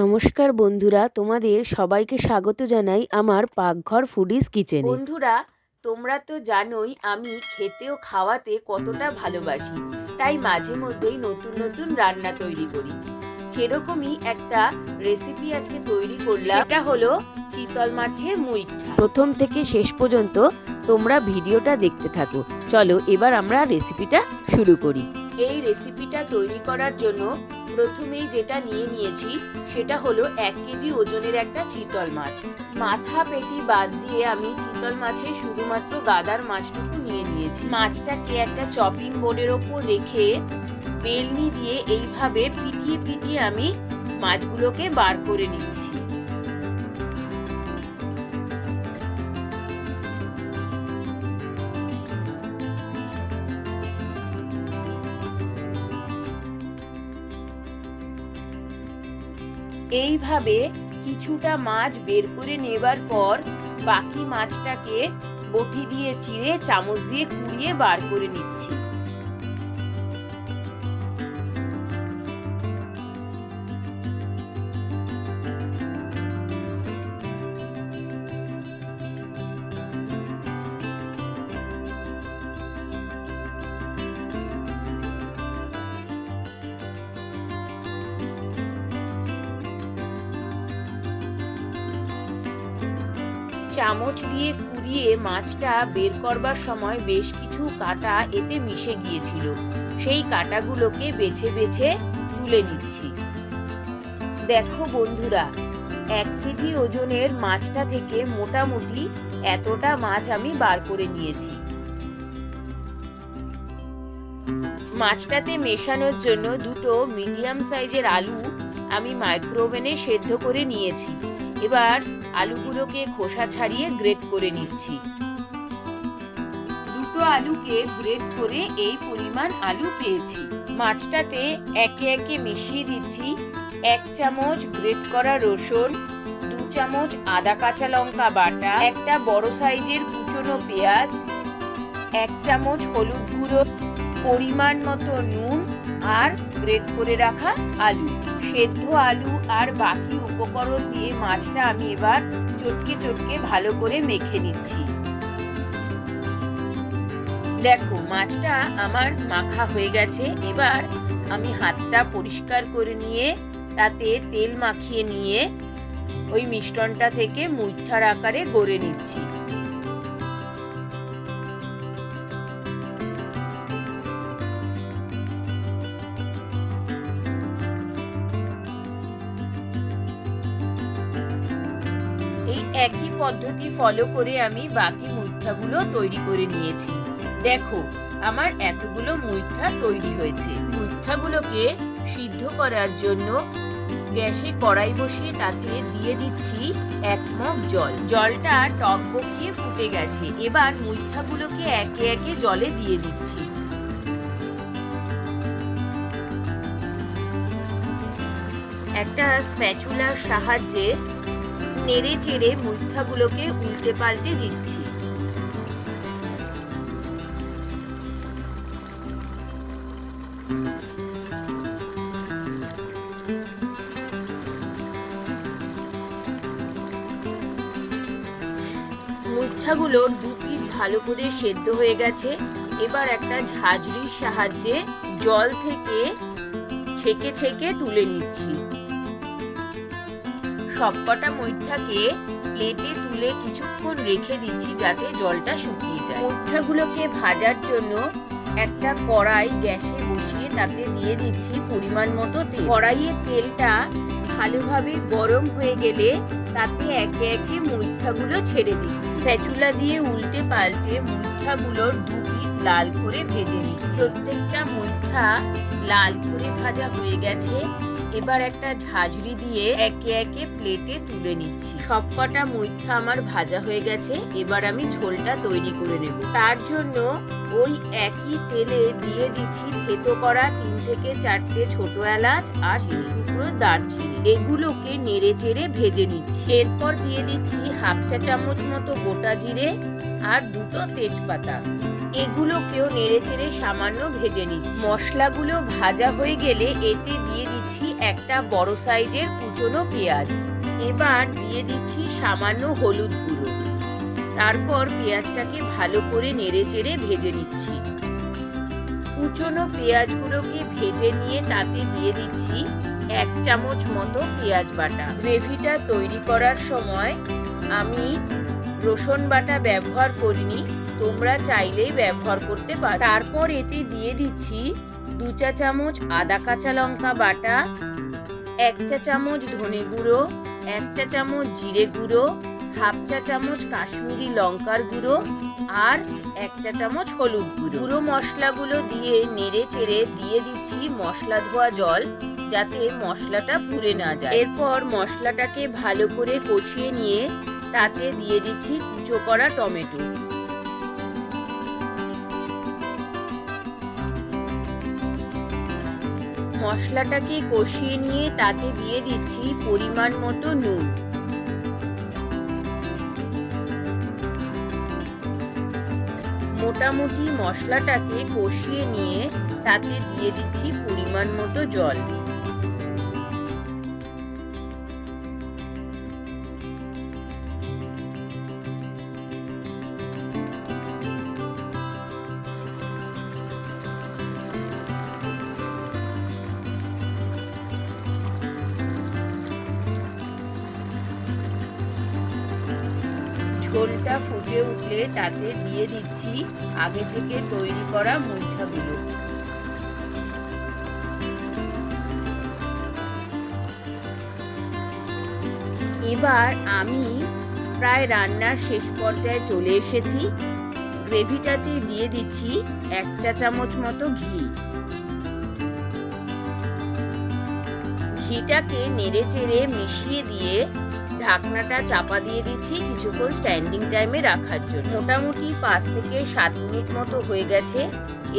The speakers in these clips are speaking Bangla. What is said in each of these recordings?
নমস্কার বন্ধুরা তোমাদের সবাইকে স্বাগত জানাই আমার পাকঘর ফুডিজ কিচেনে বন্ধুরা তোমরা তো জানোই আমি খেতে ও খাওয়াতে কতটা ভালোবাসি তাই মাঝে মধ্যেই নতুন নতুন রান্না তৈরি করি। সেরকমই একটা রেসিপি আজকে তৈরি করলাম এটা হলো চিতল মাছের মুইঠা প্রথম থেকে শেষ পর্যন্ত তোমরা ভিডিওটা দেখতে থাকো। চলো এবার আমরা রেসিপিটা শুরু করি। এই রেসিপিটা তৈরি করার জন্য প্রথমেই যেটা নিয়ে নিয়েছি, সেটা হলো এক কেজি ওজনের একটা চিতল মাছ। মাথা পেটি বাদ দিয়ে আমি চিতল মাছে শুধুমাত্র গাদার মাছটুকু নিয়ে নিয়েছি। মাছটাকে একটা চপিং বোর্ডের ওপর রেখে বেলনি দিয়ে এইভাবে পিটিয়ে পিটিয়ে আমি মাছগুলোকে বার করে নিচ্ছি এইভাবে কিছুটা মাছ বের করে নেবার পর বাকি মাছটাকে বটি দিয়ে চিড়ে চামচ দিয়ে কুড়িয়ে বার করে নিচ্ছি। চামচ দিয়ে কুড়িয়ে মাছটা বের করবার সময় বেশ কিছু কাটা এতে মিশে গিয়েছিল। সেই কাটাগুলোকে বেছে বেছে তুলে নিচ্ছি। দেখো বন্ধুরা, এক কেজি ওজনের মাছটা থেকে মোটামুটি এতটা মাছ আমি বার করে নিয়েছি। মাছটাতে মেশানোর জন্য দুটো মিডিয়াম সাইজের আলু আমি মাইক্রোওভেনে সেদ্ধ করে নিয়েছি। এবার আলুগুলোকে খোসা ছাড়িয়ে গ্রেট করে নিচ্ছি। দুটো আলুকে গ্রেট করে এই পরিমাণ আলু পেয়েছি। মাছটাতে একে একে মিশিয়ে দিচ্ছি। এক চামচ গ্রেট করা রসুন, দু চামচ আদা কাঁচা লঙ্কা বাটা, একটা বড় সাইজের কুচনো পেঁয়াজ, এক চামচ হলুদ গুঁড়ো পরিমাণ মতো নুন আর গ্রেট করে রাখা আলু। সেদ্ধ আলু আর বাকি উপকরণ দিয়ে মাছটা আমি এবার চটকে চটকে ভালো করে মেখে নিচ্ছি। দেখো, মাছটা আমার মাখা হয়ে গেছে। এবার আমি হাতটা পরিষ্কার করে নিয়ে তাতে তেল মাখিয়ে নিয়ে ওই মিশ্রণটা থেকে মুইঠার আকারে গড়ে নিচ্ছি। একই পদ্ধতি ফলো করে আমি বাকি মুইঠাগুলো তৈরি করে নিয়েছি। দেখো, আমার এতগুলো মুইঠা তৈরি হয়েছে। মুইঠাগুলোকে সিদ্ধ করার জন্য গ্যাসে কড়াই বসিয়ে তাতে দিয়ে দিচ্ছি এক মগ জল। জলটা টক বকিয়ে ফুটে গেছে। এবার মুইঠাগুলোকে একে একে জলে দিয়ে দিচ্ছি। একটা স্প্যাচুলার সাহায্যে নেড়ে চেড়ে মুঠাগুলোকে উল্টে পাল্টে দিচ্ছি। মুঠাগুলোর দু ভালো করে সেদ্ধ হয়ে গেছে। এবার একটা ঝাঁঝরির সাহায্যে জল থেকে ছেঁকে ছেঁকে তুলে নিচ্ছি। সবকটা মুইঠাকে প্লেটে তুলে কিছুক্ষণ রেখে দিচ্ছি যাতে জলটা শুকিয়ে যায়। মুইঠাগুলোকে ভাজার জন্য একটা কড়াই গ্যাসে বসিয়ে তাতে দিয়ে দিচ্ছি পরিমাণ মতো তেল। কড়াইয়ের তেলটা ভালোভাবে গরম হয়ে গেলে তাতে একে একে মুইঠাগুলো ছেড়ে দিচ্ছি। স্প্যাচুলা দিয়ে উল্টে পাল্টে মুইঠাগুলোর দু লাল করে ভেজে নিচ্ছি। প্রত্যেকটা মুইঠা লাল করে ভাজা হয়ে গেছে। এবার একটা ঝাঁঝরি দিয়ে একে একে প্লেটে তুলে নিচ্ছি। সবকটা মুইঠা আমার ভাজা হয়ে গেছে, এবার আমি ঝোলটা তৈরি করে নেব। তার জন্য ওই একই তেলে দিয়ে দিচ্ছি থেতো করা তিন থেকে চারটে ছোট এলাচ আর চিনি টুকরো দারচিনি। এগুলোকে নেড়ে চেড়ে ভেজে নিচ্ছি। এরপর দিয়ে দিচ্ছি হাফ চা চামচ মতো গোটা জিরে আর দুটো তেজপাতা। এগুলোকেও নেড়ে চেড়ে সামান্য ভেজে নিচ্ছি। মশলাগুলো ভাজা হয়ে গেলে এতে দিয়ে দিচ্ছি একটা বড় সাইজের কুচনো পেঁয়াজ। এবার দিয়ে দিচ্ছি সামান্য হলুদ গুঁড়ো। তারপর পেঁয়াজটাকে ভালো করে নেড়ে চেড়ে ভেজে নিচ্ছি। কুচনো পেঁয়াজগুলোকে ভেজে নিয়ে তাতে দিয়ে দিচ্ছি এক চামচ মতো পেঁয়াজ বাটা। গ্রেভিটা তৈরি করার সময় আমি রসুন বাটা ব্যবহার করিনি, তোমরা চাইলেই ব্যবহার করতে পারো। তারপর এতে দিয়ে দিচ্ছি দু চা চামচ আদা কাঁচা লঙ্কা বাটা, এক চা চামচ ধনে গুঁড়ো, এক চা চামচ জিরে গুঁড়ো, হাফ চা চামচ কাশ্মীরি লঙ্কার গুঁড়ো আর এক চা চামচ হলুদ গুঁড়ো। গুঁড়ো মশলাগুলো দিয়ে নেড়ে চেড়ে দিয়ে দিচ্ছি মশলা ধোয়া জল যাতে মশলাটা পুড়ে না যায়। এরপর মশলাটাকে ভালো করে কষিয়ে নিয়ে তাতে দিয়ে দিচ্ছি কুচো করা টমেটো। মশলাটাকে কষিয়ে নিয়ে তাতে দিয়ে দিচ্ছি পরিমাণ মতো নুন। মোটামুটি মশলাটাকে কষিয়ে নিয়ে তাতে দিয়ে দিচ্ছি পরিমাণ মতো জল। ঝোলটা ফুটে উঠলে তাতে দিয়ে দিচ্ছি আগে থেকে তৈরি করা মুইঠাগুলো এবার আমি প্রায় রান্নার শেষ পর্যায়ে চলে এসেছি। গ্রেভিটাতে দিয়ে দিচ্ছি এক চা চামচ মতো ঘি। ঘিটাকে নেড়ে চেড়ে মিশিয়ে দিয়ে ঢাকনাটা চাপা দিয়ে দিচ্ছি কিছুক্ষণ স্ট্যান্ডিং টাইমে রাখার জন্য। মোটামুটি পাঁচ থেকে সাত মিনিট মতো হয়ে গেছে।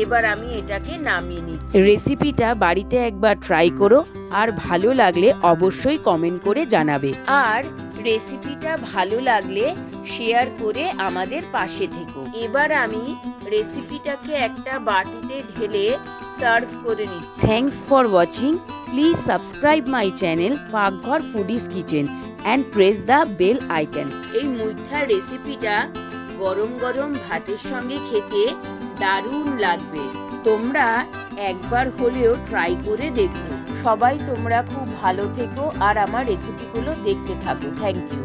এবার আমি এটাকে নামিয়ে নিচ্ছি। রেসিপিটা বাড়িতে একবার ট্রাই করো আর ভালো লাগলে অবশ্যই কমেন্ট করে জানাবে। আর রেসিপিটা ভালো লাগলে শেয়ার করে আমাদের পাশে থেকো। এবার আমি রেসিপিটাকে একটা বাটিতে ঢেলে সার্ভ করে নিচ্ছি। Thanks for watching please subscribe my channel Pakghor foodies kitchen and press the bell icon এই মুইঠার রেসিপিটা গরম গরম ভাতের সঙ্গে খেতে দারুণ লাগবে। তোমরা একবার হলেও ট্রাই করে দেখো। সবাই তোমরা খুব ভালো থেকো আর আমার রেসিপিগুলো দেখতে থাকো। Thank you